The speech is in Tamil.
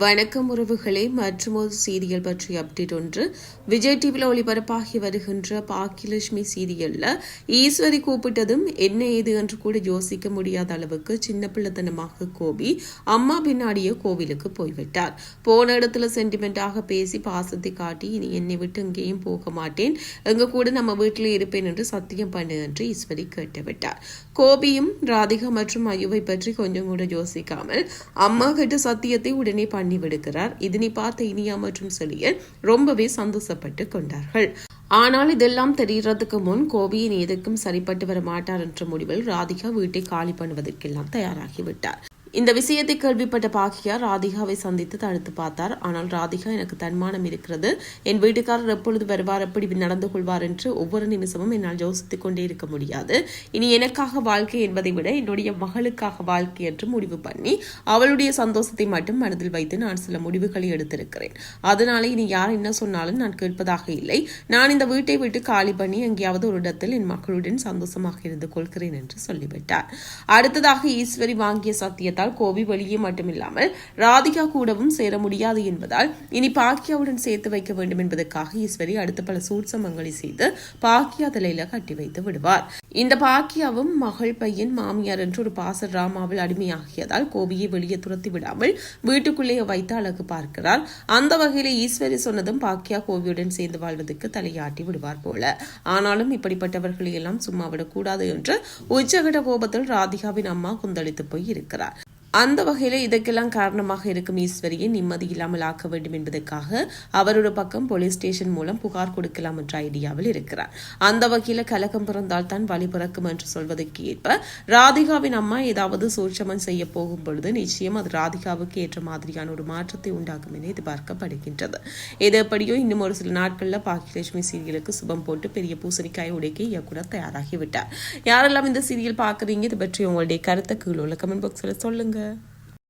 வணக்கம் உறவுகளே மற்றும் ஒரு சீரியல் பற்றிய அப்டேட் ஒன்று. விஜய் டிவியில் ஒளிபரப்பாகி வருகின்ற பாக்கியலட்சுமி சீரியல்ல ஈஸ்வரி கூப்பிட்டதும் என்ன ஏது என்று கூட யோசிக்க முடியாத அளவுக்கு சின்ன பிள்ளைத்தனமாக கோபி அம்மா பின்னாடியே கோவிலுக்கு போய்விட்டார். போன இடத்துல சென்டிமெண்டாக பேசி பாசத்தை காட்டி இனி என்னை விட்டு எங்கேயும் போக மாட்டேன். எங்க கூட நம்ம வீட்டில் இருப்பேன் என்று சத்தியம் பண்ணு என்று ஈஸ்வரி கேட்டுவிட்டார். கோபியும் ராதிகா மற்றும் அயுவை பற்றி கொஞ்சம் கூட யோசிக்காமல் அம்மா கிட்ட சத்தியத்தை உடனே விடுகிறார். இதனை பார்த்த இனியா மற்றும் செழியன் ரொம்பவே சந்தோஷப்பட்டு கொண்டார்கள். ஆனால் இதெல்லாம் தெரிகிறதுக்கு முன் கோபியின் எதுக்கும் சரிப்பட்டு வர மாட்டார் என்ற முடிவில் ராதிகா வீட்டை காலி பண்ணுவதற்கெல்லாம் தயாராகிவிட்டார் இந்த விஷயத்தை கேள்விப்பட்ட பாக்கியார் ராதிகாவை சந்தித்து தடுத்து பார்த்தார். ஆனால் ராதிகா எனக்கு தன்மானம் இருக்கிறது. என் வீட்டுக்காரர் எப்பொழுது வருவார் எப்படி நடந்து கொள்வார் என்று ஒவ்வொரு நிமிஷமும் என்னால் யோசித்துக் கொண்டே இருக்க முடியாது. இனி எனக்காக வாழ்க்கை என்பதை விட என்னுடைய மகளுக்காக வாழ்க்கை என்று முடிவு பண்ணி அவளுடைய சந்தோஷத்தை மட்டும் மனதில் வைத்து நான் சில முடிவுகளை எடுத்திருக்கிறேன். அதனால இனி யார் என்ன சொன்னாலும் நான் கேட்பதாக இல்லை. நான் இந்த வீட்டை விட்டு காலி பண்ணி எங்கேயாவது ஒரு இடத்தில் என் மக்களுடன் சந்தோஷமாக இருந்து கொள்கிறேன் என்று சொல்லிவிட்டார். அடுத்ததாக ஈஸ்வரி வாங்கிய சத்தியத்தை சத்தியத்தால் கோபி வெளியே மட்டுமில்லாமல் ராதிகா கூடவும் சேர முடியாது என்பதால் இனி பாக்கியாவுடன் சேர்த்து வைக்க வேண்டும் என்பதற்காக ஈஸ்வரி அடுத்த பல சூட்சமங்களை செய்து பாக்கியா தலையில கட்டி வைத்து விடுவார். இந்த பாக்கியாவும் மகள் பையன் மாமியார் என்று ஒரு பாசர் ராமாவில் அடிமையாகியதால் கோபியை வெளியே துரத்தி விடாமல் வீட்டுக்குள்ளேயே வைத்து அழகு பார்க்கிறார். அந்த வகையில் ஈஸ்வரி சொன்னதும் பாக்கியா கோபியுடன் சேர்ந்து வாழ்வதற்கு தலையாட்டி விடுவார் போல. ஆனாலும் இப்படிப்பட்டவர்களை எல்லாம் சும்மா விடக்கூடாது என்று உச்சகட கோபத்தில் ராதிகாவின் அம்மா குந்தளித்து போய் இருக்கிறார். அந்த வகையில் இதற்கெல்லாம் காரணமாக இருக்கும் ஈஸ்வரியை நிம்மதி இல்லாமல் ஆக்க வேண்டும் என்பதற்காக அவரோட பக்கம் போலீஸ் ஸ்டேஷன் மூலம் புகார் கொடுக்கலாம் என்ற ஐடியாவில் இருக்கிறார். அந்த வகையில் கலக்கம் பிறந்தால் தான் வழி பிறக்கும் என்று சொல்வதற்கு ஏற்ப ராதிகாவின் அம்மா ஏதாவது சூட்சமம் செய்ய போகும் பொழுது நிச்சயம் அது ராதிகாவுக்கு ஏற்ற மாதிரியான ஒரு மாற்றத்தை உண்டாக்கும் என எதிர்பார்க்கப்படுகின்றது. எது எப்படியோ இன்னும் ஒரு சில நாட்களில் பாக்கியலட்சுமி சீரியலுக்கு சுபம் போட்டு பெரிய பூசணிக்காய் உடைக்க இயக்குனர் தயாராகிவிட்டார். யாரெல்லாம் இந்த சீரியல் பார்க்குறீங்க இது பற்றி உங்களுடைய கருத்தை கீழே உள்ள கமெண்ட் பாக்ஸ்ல Yeah.